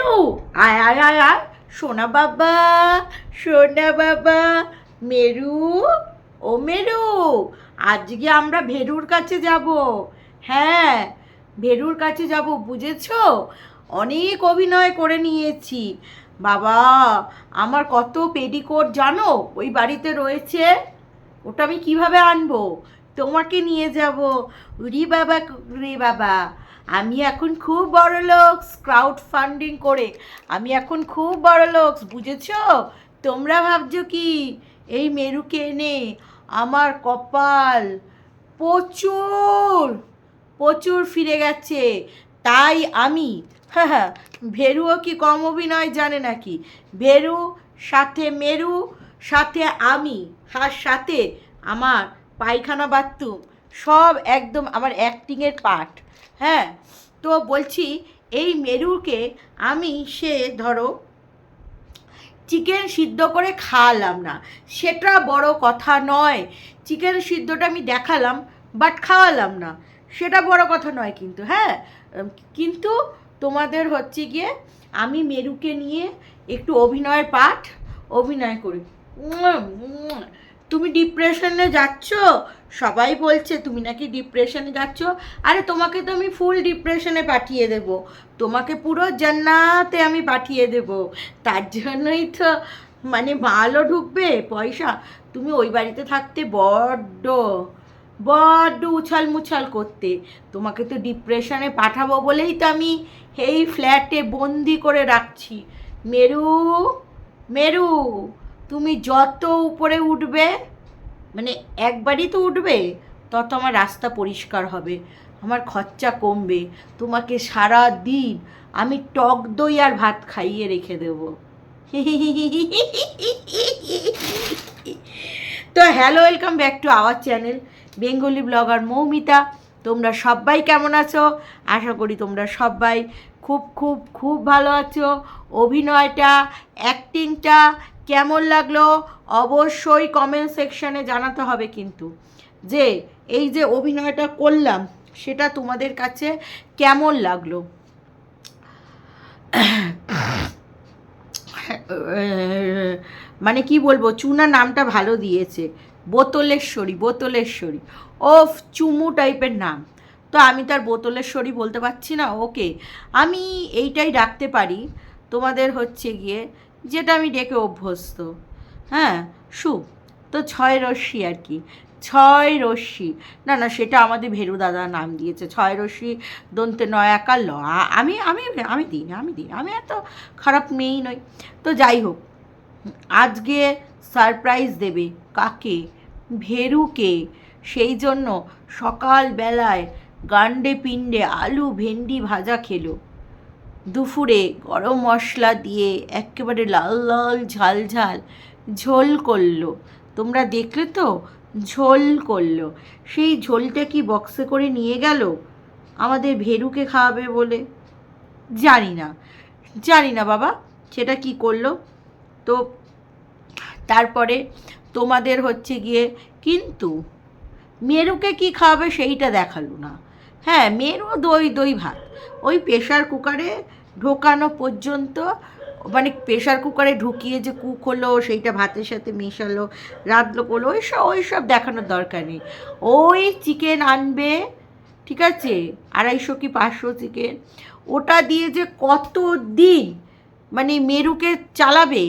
মেরু আয় আয় আয় আয়। সোনা বাবা সোনা বাবা, মেরু, ও মেরু, আজকে আমরা ভেরুর কাছে যাব। হ্যাঁ ভেরুর কাছে যাব, বুঝেছ? অনেক অভিনয় করে নিয়েছি। বাবা, আমার কত পেডিকোট জানো? ওই বাড়িতে রয়েছে। ওটা আমি কীভাবে আনব? তোমাকে নিয়ে যাব। রি বাবা রে বাবা। আমি এখন খুব বড় লোক ক্রাউড ফান্ডিং করে। আমি এখন খুব বড় লোক, বুঝেছ? তোমরা ভাবছ কি? এই মেরুকে এনে আমার কপাল প্রচুর প্রচুর ফিরে গেছে। তাই আমি হ্যাঁ হ্যাঁ ভেরুও কি কম অভিনয় জানে নাকি? ভেরু, সাথে মেরু, সাথে আমি, আর সাথে আমার পায়খানা বাথরুম। সব একদম আমার অ্যাক্টিংয়ের পার্ট হ্যাঁ? তো বলছি, এই মেরুকে আমি সে ধরো চিকেন সিদ্ধ করে খাওয়ালাম না। সেটা বড় কথা নয়। চিকেন সিদ্ধটা আমি দেখালাম বাট খাওয়ালাম না। সেটা বড় কথা নয় কিন্তু হ্যাঁ? কিন্তু তোমাদের হচ্ছে গিয়ে আমি মেরুকে নিয়ে একটু অভিনয়ের পাঠ অভিনয় করি। তুমি ডিপ্রেশনে যাচ্ছ? সবাই বলছে, তুমি নাকি ডিপ্রেশনে যাচ্ছ? আরে, তোমাকে তো আমি ফুল ডিপ্রেশনে পাঠিয়ে দেব। তোমাকে পুরো জান্নাতে আমি পাঠিয়ে দেব। তার জন্যই তো মানে মালও ঢুকবে, পয়সা। তুমি ওই বাড়িতে থাকতে বড্ড বড্ড উছাল মুছাল করতে। তোমাকে তো ডিপ্রেশনে পাঠাবো বলেই তো আমি এই ফ্ল্যাটে বন্দি করে রাখছি। মেরু মেরু। তুমি যত উপরে উঠবে মানে একবারই তো উঠবে, তত আমার রাস্তা পরিষ্কার হবে, আমার খরচা কমবে, তোমাকে সারা দিন আমি টক দই আর ভাত খাইয়ে রেখে দেবো। তো hello, welcome back to our channel, Bengali blogger Moumita. তোমরা সবাই কেমন আছো? আশা করি তোমরা সবাই খুব খুব খুব ভালো আছো। অভিনয়টা অ্যাক্টিংটা কেমন লাগল অবশ্যই কমেন্ট সেকশানে জানাতে হবে কিন্তু। যে, এই যে অভিনয়টা করলাম, সেটা তোমাদের কাছে কেমন লাগল? মানে কি বলব, চুনা নামটা ভালো দিয়েছে। বোতলেশ্বরী বোতলেশ্বরী। ওফ, চুমু টাইপের নাম। তো আমি তার বোতলেশ্বরী বলতে পারছি না? ওকে। আমি এইটাই ডাকতে পারি। তোমাদের হচ্ছে গিয়ে যেটা আমি ডেকে অভ্যস্ত। হ্যাঁ শুভ তো ছয় রশ্মি আর কি। ছয় রশ্মি। না না সেটা আমাদের ভেরু দাদা নাম দিয়েছে। ছয় রশ্মি দন্তে নয় একার ল আমি আমি আমি দিই না, আমি দিই। আমি এত খারাপ মেয়েই নই। তো যাই হোক আজকে সারপ্রাইজ দেবে কাকে? ভেরুকে। সেই জন্য সকালবেলায় গান্ডে পিণ্ডে আলু ভেন্ডি ভাজা খেলো। দুপুরে গরম মশলা দিয়ে একেবারে লাল লাল ঝাল ঝাল ঝোল করল। তোমরা দেখলে তো? ঝোল করল। সেই ঝোলটা কি বক্সে করে নিয়ে গেল? আমাদের ভেরুকে খাওয়াবে বলে। জানি না। জানি না বাবা, সেটা কি করল? তো তারপরে তোমাদের হচ্ছে গিয়ে, কিন্তু মেরুকে কি খাওয়াবে সেইটা দেখাল না। হ্যাঁ মেরু দই দই ভাত। ওই প্রেশার কুকারে ঢোকানো পর্যন্ত মানে প্রেশার কুকারে ঢুকিয়ে যে কুক হলো, সেইটা ভাতের সাথে মেশালো, রাঁধলো, করল, ওই সব ওই সব দেখানোর দরকার নেই। ওই চিকেন আনবে, ঠিক আছে? আড়াইশো কি পাঁচশো চিকেন ওটা দিয়ে যে কত দিন মানে মেরুকে চালাবে,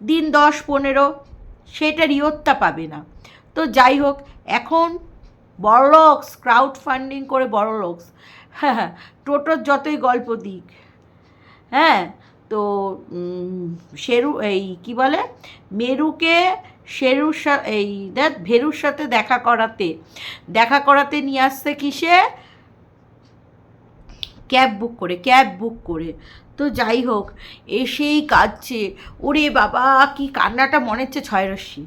দিন দশ পনেরো সেটা ইয়ত্তা পাবে না। তো যাই হোক, এখন বড়লোকস ক্রাউড ফান্ডিং করে বড়লোকস হ্যাঁ হ্যাঁ টোটোর যতই গল্প দিক হ্যাঁ তো শেরু, এই কি বলে, মেরুকে শেরুর এই দেখ, ভেরুর সাথে দেখা করাতে দেখা করাতে নিয়ে আসছে কিসে? ক্যাব বুক করে, ক্যাব বুক করে। তো যাই হোক, এসেই কাঁদছে। ওরে বাবা, কি কান্নাটা মনে হচ্ছে ছয় রশ্মি,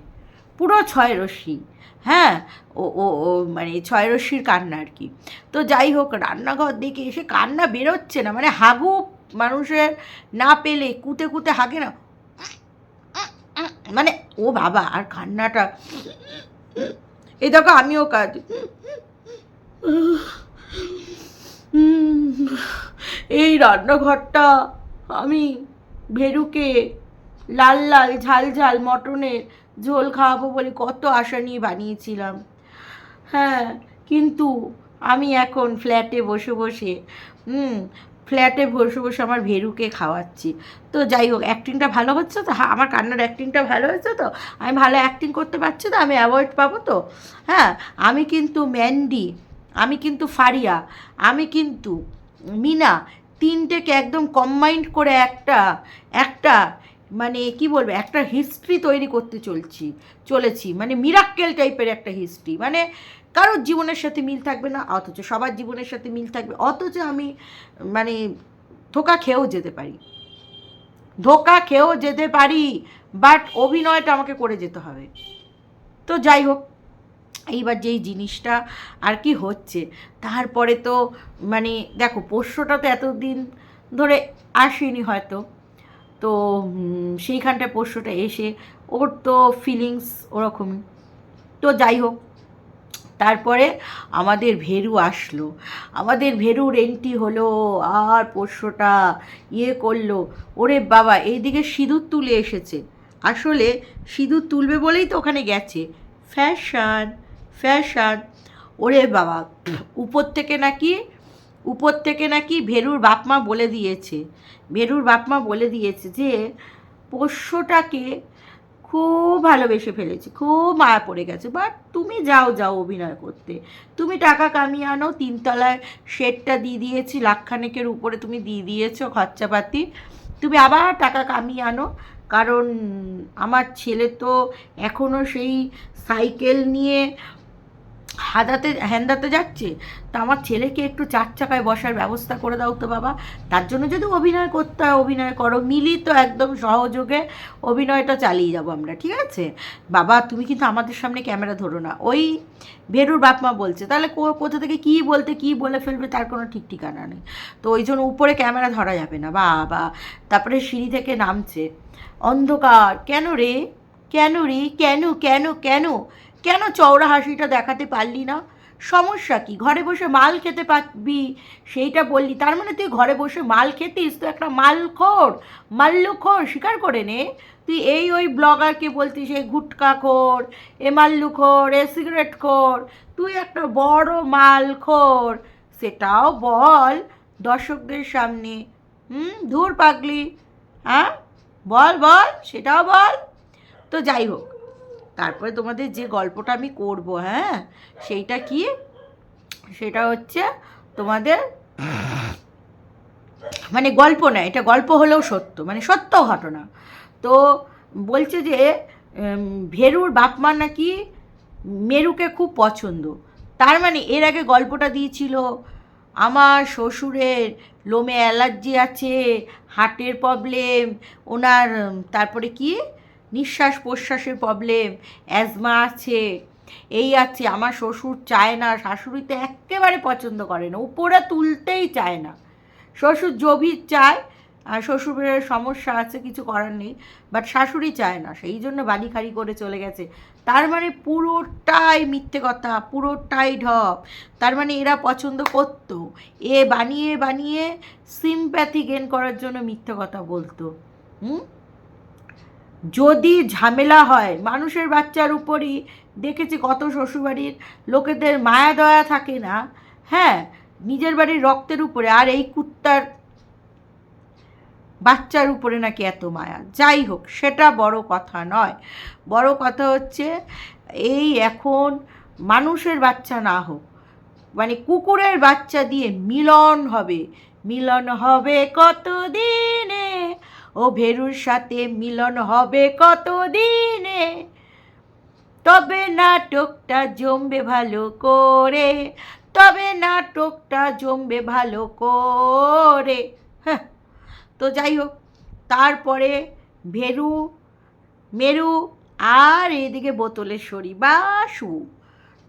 পুরো ছয় রশ্মি। হ্যাঁ ও ও ও মানে ছয় রশ্মির কান্না আর কি। তো যাই হোক, রান্নাঘর দেখে এসে কান্না বেরোচ্ছে না মানে হাগু মানুষের না পেলে কুতে কুতে হাগে না। মানে ও বাবা, আর কান্নাটা। এ দেখো, আমিও কাজ এই রান্নাঘরটা আমি ভেরুকে লাল লাল ঝাল ঝাল মটনের ঝোল খাওয়াবো বলে কত আশা নিয়ে বানিয়েছিলাম। হ্যাঁ কিন্তু আমি এখন ফ্ল্যাটে বসে বসে, হুম, ফ্ল্যাটে বসে বসে আমার ভেরুকে খাওয়াচ্ছি। তো যাই হোক অ্যাক্টিংটা ভালো হচ্ছে তো? হ্যাঁ আমার কান্নার অ্যাক্টিংটা ভালো হচ্ছে তো? আমি ভালো অ্যাক্টিং করতে পারছি তো? আমি অ্যাওয়ার্ড পাবো তো? হ্যাঁ আমি কিন্তু ম্যান্ডি, আমি কিন্তু ফারিয়া, আমি কিন্তু মিনা, তিনটেকে একদম কম্বাইন্ড করে একটা একটা মানে কি বলব, একটা হিস্ট্রি তৈরি করতে চলছি, চলেছি। মানে মিরাক্কেল টাইপের একটা হিস্ট্রি মানে কারোর জীবনের সাথে মিল থাকবে না, অথচ সবার জীবনের সাথে মিল থাকবে। অথচ আমি মানে ধোকা খেয়েও যেতে পারি। ধোকা খেয়েও যেতে পারি বাট অভিনয়টা আমাকে করে যেতে হবে। তো যাই হোক, এইবার যেই জিনিসটা আর কি হচ্ছে, তারপরে তো মানে দেখো, পোষ্যটা তো এতদিন ধরে আসেনি হয়তো। তো সেইখানটায় পোষ্যটা এসে ওর তো ফিলিংস ওরকমই। তো যাই হোক, তারপরে আমাদের ভেরু আসলো। আমাদের ভেরুর এন্ট্রি হলো, আর পোষ্যটা ইয়ে করল, ওরে বাবা, এইদিকে সিঁদুর তুলে এসেছে। আসলে সিঁদুর তুলবে বলেই তো ওখানে গেছে। Fashion fashion. ওরে বাবা, উপর থেকে নাকি উপর থেকে নাকি ভেরুর বাপমা বলে দিয়েছে, ভেরুর বাপমা বলে দিয়েছে যে পোষ্যটাকে খুব ভালোবেসে ফেলেছি, খুব মায়া পড়ে গেছে। বাট তুমি যাও যাও অভিনয় করতে। তুমি টাকা কামিয়ে আনো, তিনতলায় শেডটা দিয়ে দিয়েছি, লাখখানেকের উপরে তুমি দিয়ে দিয়েছ খরচাপাতি। তুমি আবার টাকা কামিয়ে আনো, কারণ আমার ছেলে তো এখনও সেই সাইকেল নিয়ে হাদাতে, হ্যান্দাতে যাচ্ছে, তা আমার ছেলেকে একটু চার চাকায় বসার ব্যবস্থা করে দাও তো বাবা। তার জন্য যদি অভিনয় করতে হয় অভিনয় করো, মিলি তো একদম সহযোগে অভিনয়টা চালিয়ে যাব আমরা, ঠিক আছে? বাবা, তুমি কিন্তু আমাদের সামনে ক্যামেরা ধরো না। ওই ভেরুর বাপমা বলছে, তাহলে কো- কোথা থেকে কী বলতে, কী বলে ফেলবে তার কোনো ঠিক ঠিকানা নেই। তো ওই জন্য উপরে ক্যামেরা ধরা যাবে না, বাবা। তারপরে সিঁড়ি থেকে নামছে। অন্ধকার, কেন রে? কেন রে? কেন কেন কেন? কেন চওড়া হাসিটা দেখাতে পারলি না? সমস্যা কি? ঘরে বসে মাল খেতে পারবি? সেইটা বললি। তার মানে তুই ঘরে বসে মাল খেতিস? তুই একটা মালখোর, মাল্লুখোর স্বীকার করে নে। তুই এই ওই ব্লগারকে বলতিস, এই গুটকা খোর, এ মাল্লুখোর, এ সিগারেট খোর, তুই একটা বড় মালখোর। সেটাও বল দর্শকদের সামনে। হুম? ধুর পাগলি। হ্যাঁ? বল বল, সেটাও বল। তো যাই হোক তারপরে তোমাদের যে গল্পটা আমি করব হ্যাঁ? সেইটা কি? সেটা হচ্ছে তোমাদের মানে গল্প না এটা গল্প হলেও সত্য মানে সত্য ঘটনা। তো বলছে যে ভেরুর বাপমা নাকি মেরুকে খুব পছন্দ। তার মানে এর আগে গল্পটা দিয়েছিল, আমার শ্বশুরের লোমে অ্যালার্জি আছে, হার্টের প্রবলেম, ওনার, তারপরে কি? নিঃশ্বাস প্রশ্বাসের প্রবলেম অ্যাজমা আছে, এই আছে, আমার শ্বশুর চায় না, শাশুড়ি তো একেবারে পছন্দ করে না, উপরে তুলতেই চায় না। শ্বশুর জবির চায়, আর শ্বশুরের সমস্যা আছে, কিছু করার নেই বাট শাশুড়ি চায় না, সেই জন্য বাড়ি খাড়ি করে চলে গেছে। তার মানে পুরোটাই মিথ্যে কথা, পুরোটাই ঢপ। তার মানে এরা পছন্দ করতো, এ বানিয়ে বানিয়ে সিম্প্যাথি গেন করার জন্য মিথ্যে কথা বলতো। হুম? যদি ঝামেলা হয়, মানুষের বাচ্চার উপরই, দেখেছি কত শ্বশুরবাড়ির লোকেদের মায়া দয়া থাকে না। হ্যাঁ নিজের বাড়ির রক্তের উপরে, আর এই কুত্তার বাচ্চার উপরে নাকি এত মায়া। যাই হোক, সেটা বড় কথা নয়। বড় কথা হচ্ছে, এই এখন মানুষের বাচ্চা না হোক মানে কুকুরের বাচ্চা দিয়ে মিলন হবে। মিলন হবে কত দিনে ও ভেরুর সাথে মিলন হবে কতদিনে? তবে নাটকটা জমবে ভালো করে, তবে নাটকটা জমবে ভালো করে। হ্যাঁ তো যাই হোক, তারপরে ভেরু, মেরু আর এদিকে বোতলের শরী বাসু।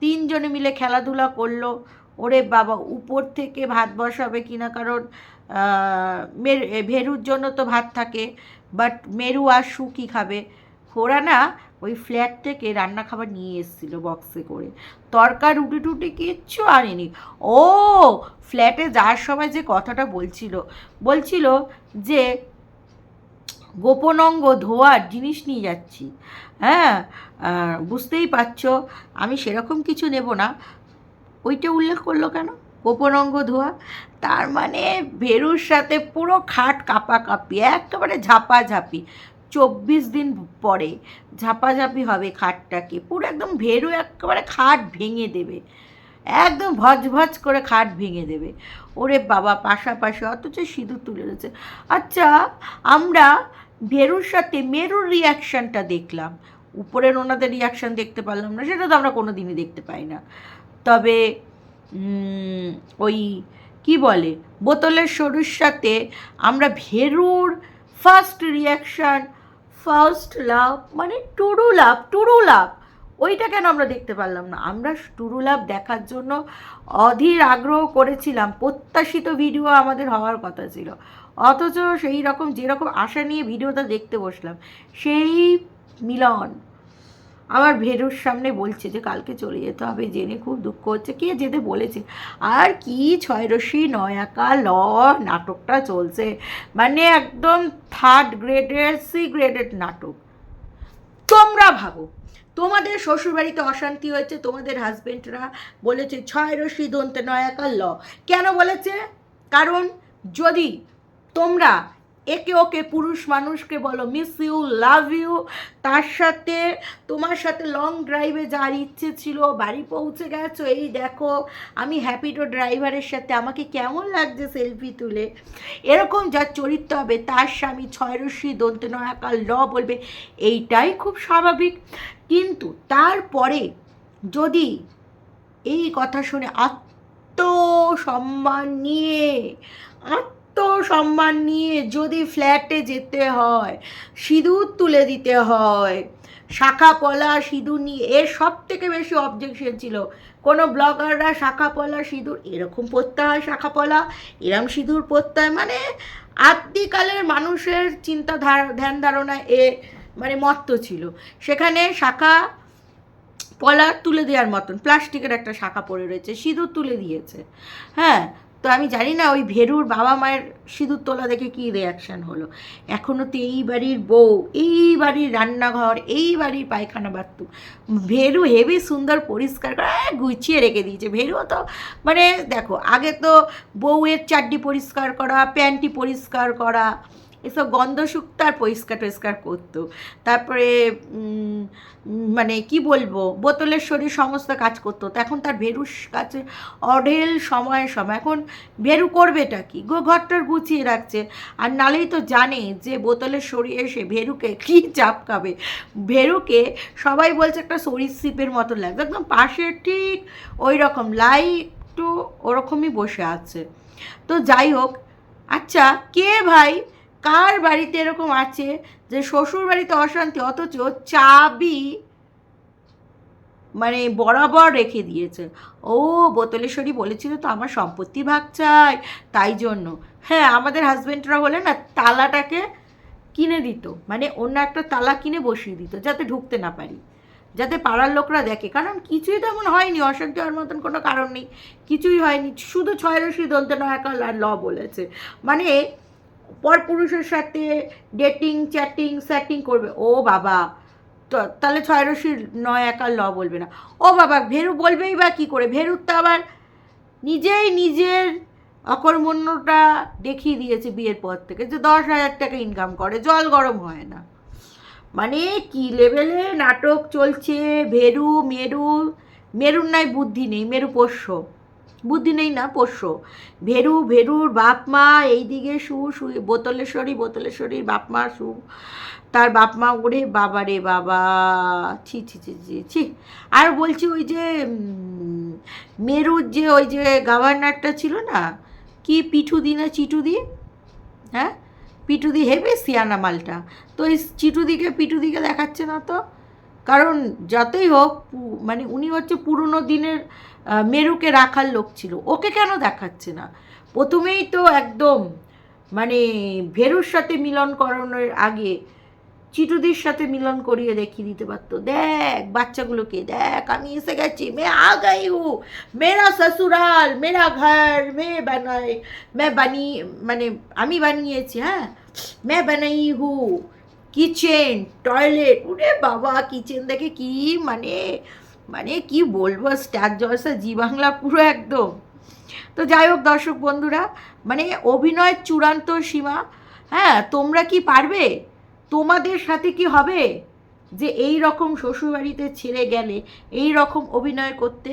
তিনজনে মিলে খেলাধুলা করল। ওরে বাবা, উপর থেকে ভাত বসাবে কিনা কারণ ভেরুর জন্য তো ভাত থাকে বাট মেরু আর সু কী খাবে। ওরা না ওই ফ্ল্যাট থেকে রান্না খাবার নিয়ে এসেছিল বক্সে করে। তরকা রুটি টুটি কিচ্ছু আনেনি। ও ফ্ল্যাটে যাওয়ার সময় যে কথাটা বলছিল বলছিল যে গোপন অঙ্গ ধোয়ার জিনিস নিয়ে যাচ্ছি। হ্যাঁ বুঝতেই পারছ, আমি সেরকম কিছু নেব না। ওইটা উল্লেখ করল কেন? গোপন অঙ্গ ধোয়া। তার মানে ভেরুর সাথে পুরো খাট কাঁপাকাঁপি, একেবারে ঝাপাঝাপি। চব্বিশ দিন পরে ঝাপাঝাপি হবে খাটটাকে। পুরো একদম ভেরু একেবারে খাট ভেঙে দেবে। একদম ভজ ভজ করে খাট ভেঙে দেবে। ওরে বাবা, পাশাপাশি অথচ সিঁদুর তুলে রয়েছে আচ্ছা আমরা ভেরুর সাথে মেরুর রিয়াকশানটা দেখলাম। উপরের ওনাদের রিয়াকশান দেখতে পারলাম না, সেটা তো আমরা কোনো দিনই দেখতে পাই না। তবে ওই কি বলে, বোতলের সরুর সাথে আমরা ভেরুর ফার্স্ট রিয়াকশান ফার্স্ট লাভ মানে টুরু লাভ টুরু লাভ ওইটা কেন আমরা দেখতে পারলাম না? আমরা টুরু লাভ দেখার জন্য অধীর আগ্রহ করেছিলাম, প্রত্যাশিত ভিডিও আমাদের হওয়ার কথা ছিল। অথচ সেই রকম, যেরকম আশা নিয়ে ভিডিওটা দেখতে বসলাম, সেই মিলন আমার ভেরুর সামনে বলছে যে কালকে চলে যেতে হবে, জেনে খুব দুঃখ হচ্ছে। কে যেতে বলেছে? আর কি ছয়রশি নয়াকা ল, নাটকটা চলছে। মানে একদম থার্ড গ্রেডের সি গ্রেডের নাটক। তোমরা ভাবো, তোমাদের শ্বশুরবাড়িতে অশান্তি হয়েছে, তোমাদের হাজবেন্ডরা বলেছে ছয় রশি দন্তে নয়াকার ল। কেন বলেছে? কারণ যদি তোমরা একে ওকে পুরুষ মানুষকে বলো মিস ইউ লাভ ইউ তার সাথে, তোমার সাথে লং ড্রাইভে যাওয়ার ইচ্ছে ছিল, বাড়ি পৌঁছে গেছো, এই দেখো, আমি হ্যাপিটো ড্রাইভারের সাথে, আমাকে কেমন লাগছে সেলফি তুলে? এরকম যার চরিত্র হবে, তার স্বামী ছয়রশি দন্তে নয়াকার ল বলবে, এইটাই খুব স্বাভাবিক। কিন্তু তারপরে যদি এই কথা শুনে আত্মসম্মান নিয়ে আত্মসম্মান নিয়ে যদি ফ্ল্যাটে যেতে হয়, সিঁদুর তুলে দিতে হয়, শাখা পলা, সিঁদুর নিয়ে, এর সব থেকে বেশি অবজেকশন ছিল। কোনো ব্লগাররা শাখা পলা, সিঁদুর, এরকম পরতে হয় শাখা পলা, এরম সিঁদুর পরতে হয়। মানে আদ্যিকালের মানুষের চিন্তাধারা ধ্যান ধারণা এ মানে মত্ত ছিল। সেখানে শাখা পলা তুলে দেওয়ার মতন, প্লাস্টিকের একটা শাখা পড়ে রয়েছে, সিঁদুর তুলে দিয়েছে। হ্যাঁ তো আমি জানি না ওই ভেরুর বাবা মায়ের সিঁদুর তোলা দেখে কী রিয়াকশান হলো। এখনও তো এই বাড়ির বউ, এই বাড়ির রান্নাঘর, এই বাড়ির পায়খানা বাথরুম ভেরু হেভি সুন্দর পরিষ্কার করে গুছিয়ে রেখে দিয়েছে। ভেরুও তো মানে দেখো, আগে তো বউয়ের চাড্ডি পরিষ্কার করা প্যান্টি পরিষ্কার করা এসব গন্ধ শুক্তার পরিষ্কার টরিষ্কার করতো। তারপরে মানে কি বলব, বোতলের শরীর সমস্ত কাজ করতো। তো এখন তার ভেরুর কাছে অঢেল সময় সময়। এখন ভেরু করবেটা কি? গো ঘরটার গুছিয়ে রাখছে। আর নালেই তো জানে যে বোতলের শরীর এসে ভেরুকে কী চাপ খাবে ভেরুকে সবাই বলছে একটা সরীসৃপের মতো লাগছে। একদম পাশে ঠিক ওই রকম লাইট একটু ওরকমই বসে আছে। তো যাই হোক আচ্ছা কে ভাই? কার বাড়িতে এরকম আছে যে শ্বশুর বাড়িতে অশান্তি, অথচ চাবি মানে বরাবর রেখে দিয়েছে? ও, বোতলেশ্বরী বলেছিল তো আমার সম্পত্তি ভাগ চাই, তাই জন্য। হ্যাঁ আমাদের হাজব্যান্ডরা হলে না, তালাটাকে কিনে দিত। মানে অন্য একটা তালা কিনে বসিয়ে দিত, যাতে ঢুকতে না পারি। যাতে পাড়ার লোকরা দেখে। কারণ কিছুই তেমন হয়নি, অশান্তি হওয়ার মতন কোনো কারণ নেই। কিছুই হয়নি। শুধু ছয় রশি দন্তে নয়াকাল আর ল বলেছে। মানে পরপুরুষের সাথে ডেটিং চ্যাটিং স্যাটিং করবে। ও বাবা তাহলে ছয় রশির নয় একার ল বলবে না। ও বাবা, ভেরু বলবেই বা কী করে? ভেরুর তো আবার নিজেই নিজের অকর্মণ্যটা দেখিয়ে দিয়েছে বিয়ের পর থেকে যে দশ হাজার টাকা ইনকাম করে, জল গরম হয় না। মানে কি লেভেলে নাটক চলছে? ভেরু, মেরু, মেরুর নাই বুদ্ধি নেই, মেরু পোষ্য। বুদ্ধি নেই না, পোষ্য। ভেরু, ভেরুর বাপ মা এইদিকে সু সু, বোতলেশ্বরী, বোতলেশ্বরীর বাপ মা সু, তার বাপ মা ওরে বাবা রে বাবা, ছি ছি ছি ছি ছি। আর বলছি ওই যে মেরুর যে ওই যে গভর্নরটা ছিল না, কি পিঠু দি না চিটু দি? হ্যাঁ? পিটুদি হেবে সিয়ানা মালটা। তো এই চিটুদিকে পিটুদিকে দেখাচ্ছে না তো? কারণ যতই হোক মানে উনি হচ্ছে পুরনো দিনের মেরুকে রাখার লোক ছিল। ওকে কেন দেখাচ্ছে না? প্রথমেই তো একদম মানে ভেরুর সাথে মিলন করানোর আগে চিটুদির সাথে মিলন করিয়ে দেখিয়ে দিতে পারতো। দেখ, বাচ্চাগুলোকে, দেখ, আমি এসে গেছি, মে আ গাই হু, মেরা শ্বশুরাল, মেরা ঘর, মে বানাই, মে বানিয়ে মানে আমি বানিয়েছি হ্যাঁ? মে বানাই হু। কিচেন টয়লেট ওরে বাবা কিচেন দেখে কি মানে মানে কি বলব স্টার জলসা জি বাংলা পুরো একদম। তো যাই হোক দর্শক বন্ধুরা মানে অভিনয়ের চূড়ান্ত সীমা হ্যাঁ তোমরা কি পারবে? তোমাদের সাথে কি হবে? যে এই রকম শ্বশুরবাড়িতে ছেড়ে গেলে এই রকম অভিনয় করতে,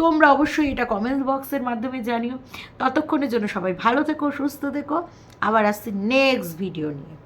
তোমরা অবশ্যই এটা কমেন্ট বক্সের মাধ্যমে জানিও। ততক্ষণের জন্য সবাই ভালো থেকো, সুস্থ থেকো। আবার আসছি নেক্সট ভিডিও নিয়ে।